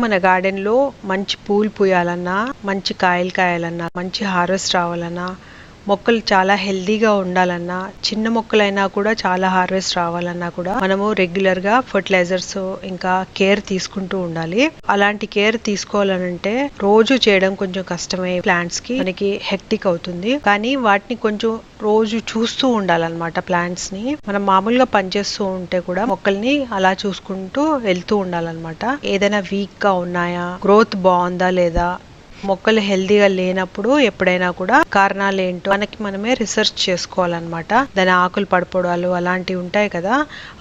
మన గార్డెన్లో మంచి పూలు పూయాలన్నా మంచి కాయలు కాయాలన్నా మంచి హార్వెస్ట్ రావాలన్నా మొక్కలు చాలా హెల్దీగా ఉండాలన్నా చిన్న మొక్కలైనా కూడా చాలా హార్వెస్ట్ రావాలన్నా కూడా మనము రెగ్యులర్గా ఫర్టిలైజర్స్ ఇంకా కేర్ తీసుకుంటూ ఉండాలి. అలాంటి కేర్ తీసుకోవాలనంటే రోజు చేయడం కొంచెం కష్టమే. ప్లాంట్స్కి మనకి హెక్టిక్ అవుతుంది. కానీ వాటిని కొంచెం రోజు చూస్తూ ఉండాలన్నమాట ప్లాంట్స్ని. మనం మామూలుగా పనిచేస్తూ ఉంటే కూడా మొక్కల్ని అలా చూసుకుంటూ వెళ్తూ ఉండాలన్నమాట. ఏదైనా వీక్గా ఉన్నాయా? గ్రోత్ బాగుందా లేదా? మొక్కలు హెల్దీగా లేనప్పుడు ఎప్పుడైనా కూడా కారణాలు ఏంటో మనకి మనమే రీసెర్చ్ చేసుకోవాలన్నమాట. దాని ఆకులు పడిపోవడాలు అలాంటివి ఉంటాయి కదా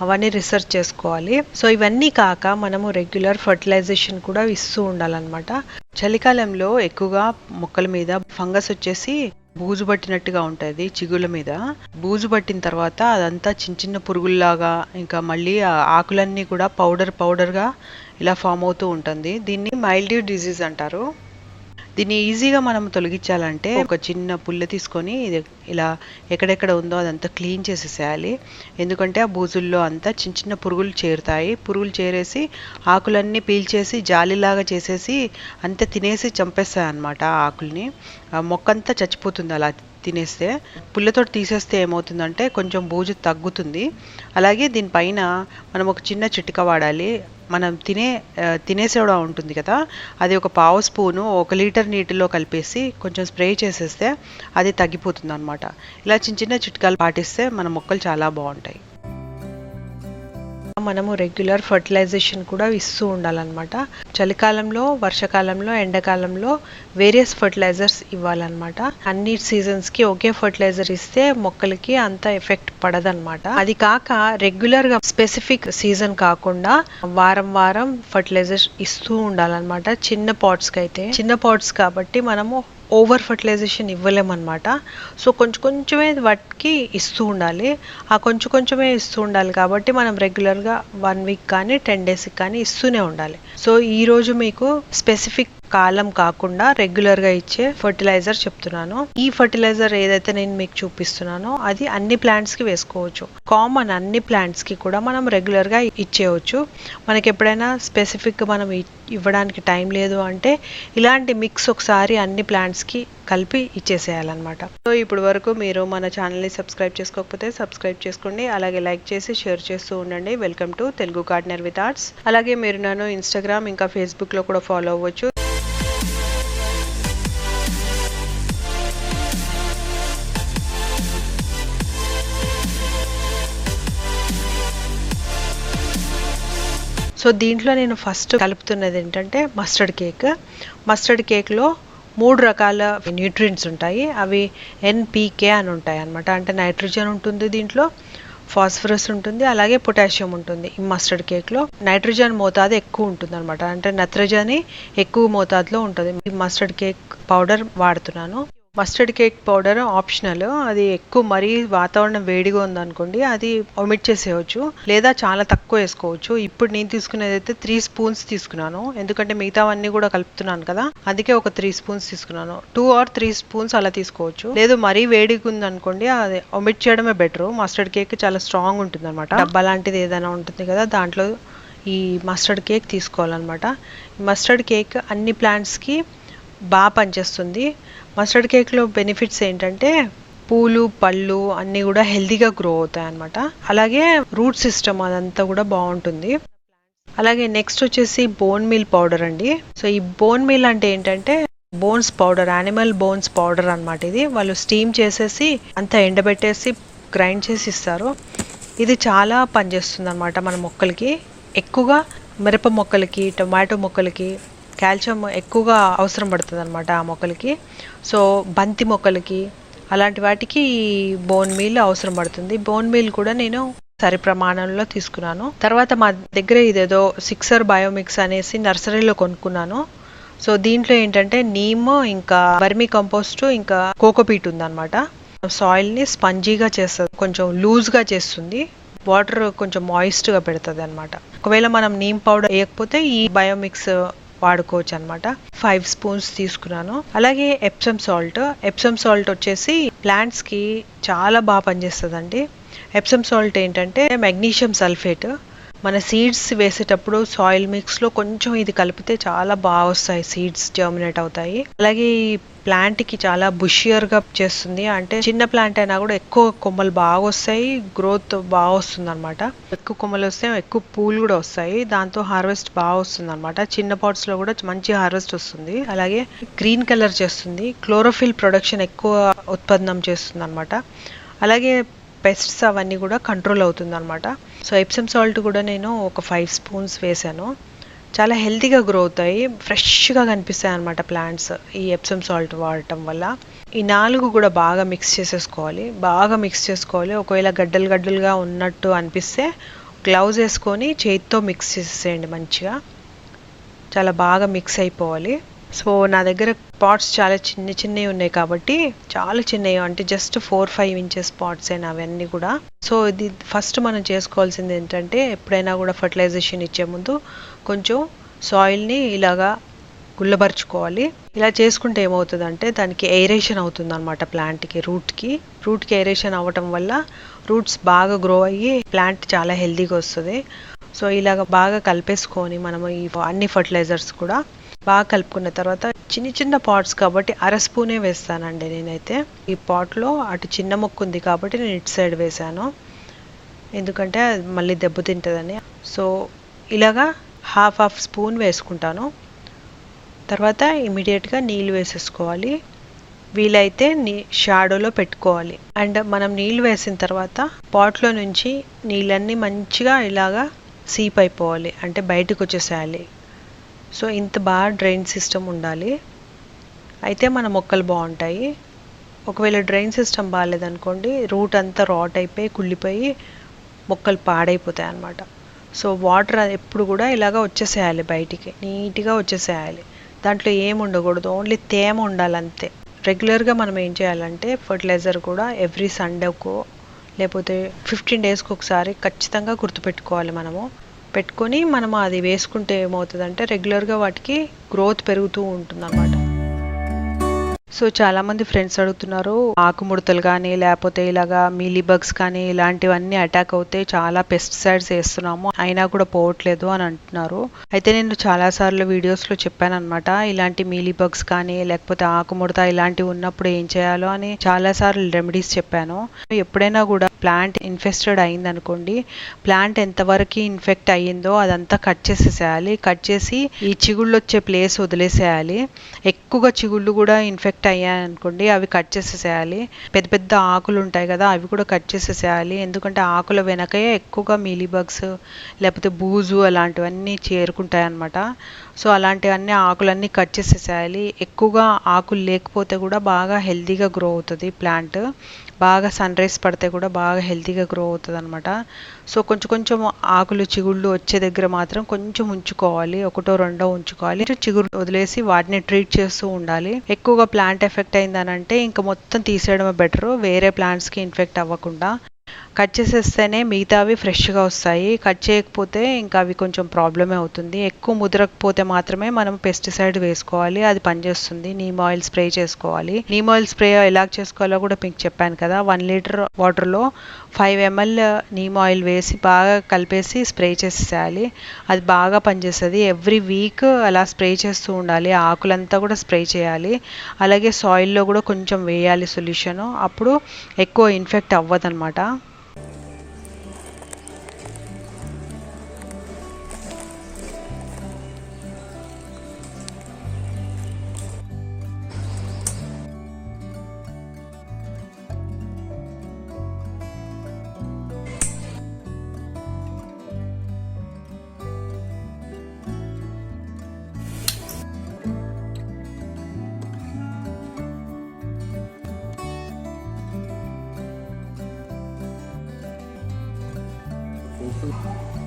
అవన్నీ రీసెర్చ్ చేసుకోవాలి. సో ఇవన్నీ కాక మనము రెగ్యులర్ ఫర్టిలైజేషన్ కూడా ఇస్తూ ఉండాలన్నమాట. చలికాలంలో ఎక్కువగా మొక్కల మీద ఫంగస్ వచ్చేసి బూజు పట్టినట్టుగా ఉంటుంది చిగుల మీద. బూజు పట్టిన తర్వాత అదంతా చిన్న చిన్న పురుగుల్లాగా ఇంకా మళ్ళీ ఆకులన్నీ కూడా పౌడర్ పౌడర్గా ఇలా ఫామ్ అవుతూ ఉంటుంది. దీన్ని మైల్డ్యూ డిజీజ్ అంటారు. దీన్ని ఈజీగా మనం తొలగించాలంటే ఒక చిన్న పుల్ల తీసుకొని ఇది ఇలా ఎక్కడెక్కడ ఉందో అదంతా క్లీన్ చేసేసేయాలి. ఎందుకంటే ఆ బూజుల్లో అంతా చిన్న చిన్న పురుగులు చేరుతాయి. పురుగులు చేరేసి ఆకులన్నీ పీల్చేసి జాలిలాగా చేసేసి అంతా తినేసి చంపేస్తాయి అన్నమాట ఆ ఆకుల్ని. మొక్కంతా చచ్చిపోతుంది అలా తినేస్తే. పుల్లతో తీసేస్తే ఏమవుతుందంటే కొంచెం బూజు తగ్గుతుంది. అలాగే దీనిపైన మనం ఒక చిన్న చిటిక వాడాలి. మనం తినే ఆ, తినే సోడా ఉంటుంది కదా అది ఒక పావు స్పూను ఒక లీటర్ నీటిలో కలిపేసి కొంచెం స్ప్రే చేసేస్తే అది తగ్గిపోతుంది అనమాట ఇలా చిన్న చిన్న చిట్కాలు పాటిస్తే మన మొక్కలు చాలా బాగుంటాయి. మనము రెగ్యులర్ ఫర్టిలైజేషన్ కూడా ఇస్తూ ఉండాలన్నమాట. చలికాలంలో వర్షాకాలంలో ఎండాకాలంలో వేరియస్ ఫర్టిలైజర్స్ ఇవ్వాలన్నమాట. అన్ని సీజన్స్కి ఒకే ఫర్టిలైజర్ ఇస్తే మొక్కలకి అంత ఎఫెక్ట్ పడదన్నమాట. అది కాక రెగ్యులర్గా స్పెసిఫిక్ సీజన్ కాకుండా వారం వారం ఫర్టిలైజర్స్ ఇస్తూ ఉండాలన్నమాట. చిన్న పాట్స్కి అయితే చిన్న పాట్స్ కాబట్టి మనము ఓవర్ ఫర్టిలైజేషన్ ఇవ్వలేమన్నమాట. సో కొంచెం కొంచెమే వాటికి ఇస్తూ ఉండాలి. ఆ కొంచెం కొంచెమే ఇస్తూ ఉండాలి కాబట్టి మనం రెగ్యులర్గా వన్ వీక్ కానీ టెన్ డేస్కి కానీ ఇస్తూనే ఉండాలి. సో ఈరోజు మీకు స్పెసిఫిక్ కాలం కాకుండా రెగ్యులర్గా ఇచ్చే ఫర్టిలైజర్ చెప్తున్నాను. ఈ ఫర్టిలైజర్ ఏదైతే నేను మీకు చూపిస్తున్నానో అది అన్ని ప్లాంట్స్కి వేసుకోవచ్చు. కామన్ అన్ని ప్లాంట్స్కి కూడా మనం రెగ్యులర్గా ఇచ్చేయవచ్చు మనకి ఎప్పుడైనా స్పెసిఫిక్ మనం ఇ- ఇవ్వడానికి టైం లేదు అంటే ఇలాంటి మిక్స్ ఒకసారి అన్ని ప్లాంట్స్కి కలిపి ఇచ్చేసేయాలన్నమాట. సో ఇప్పుడు వరకు మీరు మన ఛానల్ని సబ్స్క్రైబ్ చేసుకోకపోతే సబ్స్క్రైబ్ చేసుకోండి. అలాగే లైక్ చేసి షేర్ చేస్తూ ఉండండి. Welcome to Telugu gardener with arts అలాగే మీరు నన్ను ఇన్స్టాగ్రామ్ ఇంకా ఫేస్బుక్లో కూడా ఫాలో అవ్వచ్చు. సో దీంట్లో నేను ఫస్ట్ కలుపుతున్నది ఏంటంటే మస్టర్డ్ కేక్. మస్టర్డ్ కేక్లో మూడు రకాల న్యూట్రియంట్స్ ఉంటాయి. అవి ఎన్పీకే అని ఉంటాయి అన్నమాట. అంటే నైట్రోజన్ ఉంటుంది దీంట్లో ఫాస్ఫరస్ ఉంటుంది అలాగే పొటాషియం ఉంటుంది ఈ మస్టర్డ్ కేక్లో. నైట్రోజన్ మోతాదు ఎక్కువ ఉంటుంది అనమాట అంటే నత్రజని ఎక్కువ మోతాదులో ఉంటుంది. ఈ మస్టర్డ్ కేక్ పౌడర్ వాడుతున్నాను. Mustard cake powder optional. అది ఎక్కువ మరీ వాతావరణం వేడిగా ఉందనుకోండి అది ఒమిట్ చేసేయచ్చు. లేదా చాలా తక్కువ వేసుకోవచ్చు. ఇప్పుడు నేను తీసుకునేది అయితే త్రీ స్పూన్స్ తీసుకున్నాను. ఎందుకంటే మిగతావన్నీ కూడా కలుపుతున్నాను కదా అందుకే ఒక త్రీ స్పూన్స్ తీసుకున్నాను. టూ ఆర్ త్రీ స్పూన్స్ అలా తీసుకోవచ్చు. లేదు మరీ వేడిగా ఉందనుకోండి అది ఒమిట్ చేయడమే బెటర్. మస్టర్డ్ కేక్ చాలా స్ట్రాంగ్ ఉంటుంది అనమాట డబ్బా లాంటిది ఏదైనా ఉంటుంది కదా దాంట్లో ఈ మస్టర్డ్ కేక్ తీసుకోవాలన్నమాట. మస్టర్డ్ కేక్ అన్ని ప్లాంట్స్కి బాగా పనిచేస్తుంది. మస్టర్డ్ కేక్లో బెనిఫిట్స్ ఏంటంటే పూలు పళ్ళు అన్నీ కూడా హెల్తీగా గ్రో అవుతాయి అన్నమాట. అలాగే రూట్ సిస్టమ్ అదంతా కూడా బాగుంటుంది. అలాగే నెక్స్ట్ వచ్చేసి బోన్ మీల్ పౌడర్ అండి. సో ఈ బోన్ మీల్ అంటే ఏంటంటే bones powder animal bones powder అన్నమాట ఇది. వాళ్ళు స్టీమ్ చేసేసి అంతా ఎండబెట్టేసి గ్రైండ్ చేసి ఇస్తారు. ఇది చాలా పనిచేస్తుంది అనమాట మన మొక్కలకి. ఎక్కువగా మిరప మొక్కలకి టొమాటో మొక్కలకి కాల్షియం ఎక్కువగా అవసరం పడుతుంది అనమాట ఆ మొక్కలకి. సో బంతి మొక్కలకి అలాంటి వాటికి ఈ బోన్ మీల్ అవసరం పడుతుంది. బోన్ మీల్ కూడా నేను సరి ప్రమాణంలో తీసుకున్నాను. తర్వాత మా దగ్గర ఇదేదో సిక్సర్ బయోమిక్స్ అనేసి నర్సరీలో కొనుక్కున్నాను. సో దీంట్లో ఏంటంటే నీమ్ ఇంకా వర్మీ కంపోస్ట్ ఇంకా కోకోపీట్ ఉందన్నమాట. సాయిల్ని స్పంజీగా చేస్తుంది కొంచెం లూజ్గా చేస్తుంది. వాటర్ కొంచెం మాయిస్ట్గా పెడుతుంది అనమాట ఒకవేళ మనం నీమ్ పౌడర్ వేయకపోతే ఈ బయోమిక్స్ వాడుకోవచ్చు అనమాట ఫైవ్ స్పూన్స్ తీసుకున్నాను. అలాగే ఎప్సమ్ సాల్ట్ ఎప్సమ్ సాల్ట్ వచ్చేసి ప్లాంట్స్కి చాలా బాగా పనిచేస్తుందండి. ఎప్సమ్ సాల్ట్ ఏంటంటే మెగ్నీషియం సల్ఫేట్ మన సీడ్స్ వేసేటప్పుడు సాయిల్ మిక్స్లో కొంచెం ఇది కలిపితే చాలా బాగా వస్తాయి సీడ్స్ జర్మినేట్ అవుతాయి. అలాగే ఈ ప్లాంట్కి చాలా బుషియర్గా చేస్తుంది. అంటే చిన్న ప్లాంట్ అయినా కూడా ఎక్కువ కొమ్మలు బాగా వస్తాయి గ్రోత్ బాగా వస్తుంది అనమాట ఎక్కువ కొమ్మలు వస్తే ఎక్కువ పూలు కూడా వస్తాయి దాంతో హార్వెస్ట్ బాగా వస్తుంది అనమాట చిన్న పాట్స్లో కూడా మంచి హార్వెస్ట్ వస్తుంది. అలాగే గ్రీన్ కలర్ చేస్తుంది. క్లోరోఫిల్ ప్రొడక్షన్ ఎక్కువ ఉత్పన్నం చేస్తుంది అనమాట అలాగే పెస్ట్స్ అవన్నీ కూడా కంట్రోల్ అవుతుంది అనమాట సో ఎప్సమ్ సాల్ట్ కూడా నేను ఒక ఫైవ్ స్పూన్స్ వేసాను. చాలా హెల్తీగా గ్రో అవుతాయి. ఫ్రెష్గా కనిపిస్తాయి అనమాట ప్లాంట్స్ ఈ ఎప్సమ్ సాల్ట్ వాడటం వల్ల. ఈ నాలుగు కూడా బాగా మిక్స్ చేసేసుకోవాలి. బాగా మిక్స్ చేసుకోవాలి. ఒకవేళ గడ్డలు గడ్డలుగా ఉన్నట్టు అనిపిస్తే గ్లౌజ్ వేసుకొని చేతితో మిక్స్ చేసేయండి మంచిగా. చాలా బాగా మిక్స్ అయిపోవాలి. సో నా దగ్గర పాట్స్ చాలా చిన్న చిన్నవి ఉన్నాయి కాబట్టి చాలా చిన్నవి. అంటే just four five inches pots అయినా అవన్నీ కూడా. సో ఇది ఫస్ట్ మనం చేసుకోవాల్సింది ఏంటంటే ఎప్పుడైనా కూడా ఫర్టిలైజేషన్ ఇచ్చే ముందు కొంచెం సాయిల్ని ఇలాగా గుల్లబరుచుకోవాలి. ఇలా చేసుకుంటే ఏమవుతుందంటే దానికి ఎయిరేషన్ అవుతుంది అనమాట ప్లాంట్కి రూట్కి రూట్కి ఎయిరేషన్ అవ్వటం వల్ల రూట్స్ బాగా గ్రో అయ్యి ప్లాంట్ చాలా హెల్దీగా వస్తుంది. సో ఇలాగ బాగా కలిపేసుకొని మనము ఈ అన్ని ఫర్టిలైజర్స్ కూడా బాగా కలుపుకున్న తర్వాత చిన్న చిన్న పాట్స్ కాబట్టి అర స్పూనే వేస్తానండి నేనైతే. ఈ పాట్లో అటు చిన్న ముక్కు ఉంది కాబట్టి నేను ఇటు సైడ్ వేసాను ఎందుకంటే అది మళ్ళీ దెబ్బతింటుందని సో ఇలాగా హాఫ్ హాఫ్ స్పూన్ వేసుకుంటాను. తర్వాత ఇమీడియట్గా నీళ్ళు వేసేసుకోవాలి. వీలైతే నీ షాడోలో పెట్టుకోవాలి. అండ్ మనం నీళ్ళు వేసిన తర్వాత పాట్లో నుంచి నీళ్ళన్నీ మంచిగా ఇలాగా సీప్ అయిపోవాలి. అంటే బయటకు వచ్చేసేయాలి. సో ఇంత బాగా డ్రైన్ సిస్టమ్ ఉండాలి. అయితే మన మొక్కలు బాగుంటాయి. ఒకవేళ డ్రైన్ సిస్టమ్ బాగాలేదనుకోండి రూట్ అంతా రాట్ అయిపోయి కుళ్ళిపోయి మొక్కలు పాడైపోతాయి అన్నమాట. సో వాటర్ ఎప్పుడు కూడా ఇలాగ వచ్చేసేయాలి బయటికి నీట్గా వచ్చేసేయాలి. దాంట్లో ఏం ఉండకూడదు ఓన్లీ తేమ ఉండాలి అంతే రెగ్యులర్గా మనం ఏం చేయాలంటే ఫర్టిలైజర్ కూడా ఎవ్రీ సండేకో లేకపోతే ఫిఫ్టీన్ డేస్కి ఒకసారి ఖచ్చితంగా గుర్తుపెట్టుకోవాలి మనము. పెట్టుకొని మనం అది వేసుకుంటే ఏమవుతుందంటే రెగ్యులర్గా వాటికి గ్రోత్ పెరుగుతూ ఉంటుంది అన్నమాట సో చాలామంది ఫ్రెండ్స్ అడుగుతున్నారు ఆకుముడతలు కానీ లేకపోతే ఇలాగా మీలీ బగ్స్ కానీ ఇలాంటివన్నీ అటాక్ అవుతే చాలా పెస్టిసైడ్స్ వేస్తున్నాము అయినా కూడా పోవట్లేదు అని అంటున్నారు. అయితే నేను చాలాసార్లు వీడియోస్లో చెప్పాను అనమాట ఇలాంటి మీలీ బగ్స్ కానీ లేకపోతే ఆకుముడత ఇలాంటివి ఉన్నప్పుడు ఏం చేయాలో అని చాలాసార్లు రెమెడీస్ చెప్పాను. ఎప్పుడైనా కూడా ప్లాంట్ ఇన్ఫెస్టెడ్ అయిందనుకోండి ప్లాంట్ ఎంతవరకు ఇన్ఫెక్ట్ అయ్యిందో అదంతా కట్ చేసేసేయాలి. కట్ చేసి ఈ చిగుళ్ళు వచ్చే ప్లేస్ వదిలేసేయాలి. ఎక్కువగా చిగుళ్ళు కూడా ఇన్ఫెక్ట్ అయ్యాయి అనుకోండి అవి కట్ చేసేసేయాలి. పెద్ద పెద్ద ఆకులు ఉంటాయి కదా అవి కూడా కట్ చేసేసేయాలి. ఎందుకంటే ఆకుల వెనకే ఎక్కువగా మీలీబగ్స్ లేకపోతే బూజు అలాంటివన్నీ చేరుకుంటాయి అన్నమాట సో అలాంటివన్నీ ఆకులన్నీ కట్ చేసేసేయాలి. ఎక్కువగా ఆకులు లేకపోతే కూడా బాగా హెల్తీగా గ్రో అవుతుంది ప్లాంట్. బాగా సన్ రైస్ పడితే కూడా బాగా హెల్తీగా గ్రో అవుతుంది అనమాట సో కొంచెం కొంచెం ఆకులు చిగుళ్ళు వచ్చే దగ్గర మాత్రం కొంచెం ఉంచుకోవాలి. ఒకటో రెండో ఉంచుకోవాలి. చిగురు వదిలేసి వాటిని ట్రీట్ చేస్తూ ఉండాలి. ఎక్కువగా ప్లాంట్ ఎఫెక్ట్ అయిందనంటే ఇంకా మొత్తం తీసేయడమే బెటర్. వేరే ప్లాంట్స్కి ఇన్ఫెక్ట్ అవ్వకుండా. కట్ చేసేస్తేనే మిగతావి ఫ్రెష్గా వస్తాయి. కట్ చేయకపోతే ఇంకా అవి కొంచెం ప్రాబ్లమే అవుతుంది. ఎక్కువ ముదరకపోతే మాత్రమే మనం పెస్టిసైడ్ వేసుకోవాలి. అది పనిచేస్తుంది. నీమ్ ఆయిల్ స్ప్రే చేసుకోవాలి. నీమ్ ఆయిల్ స్ప్రే ఎలా చేసుకోవాలో కూడా మీకు చెప్పాను కదా. వన్ లీటర్ వాటర్లో ఫైవ్ ఎంఎల్ నీమ్ ఆయిల్ వేసి బాగా కలిపేసి స్ప్రే చేసేయాలి అది బాగా పనిచేస్తుంది. ఎవ్రీ వీక్ అలా స్ప్రే చేస్తూ ఉండాలి. ఆకులంతా కూడా స్ప్రే చేయాలి. అలాగే సాయిల్లో కూడా కొంచెం వేయాలి సొల్యూషన్. అప్పుడు ఎక్కువ ఇన్ఫెక్ట్ అవ్వదన్నమాట 嗯。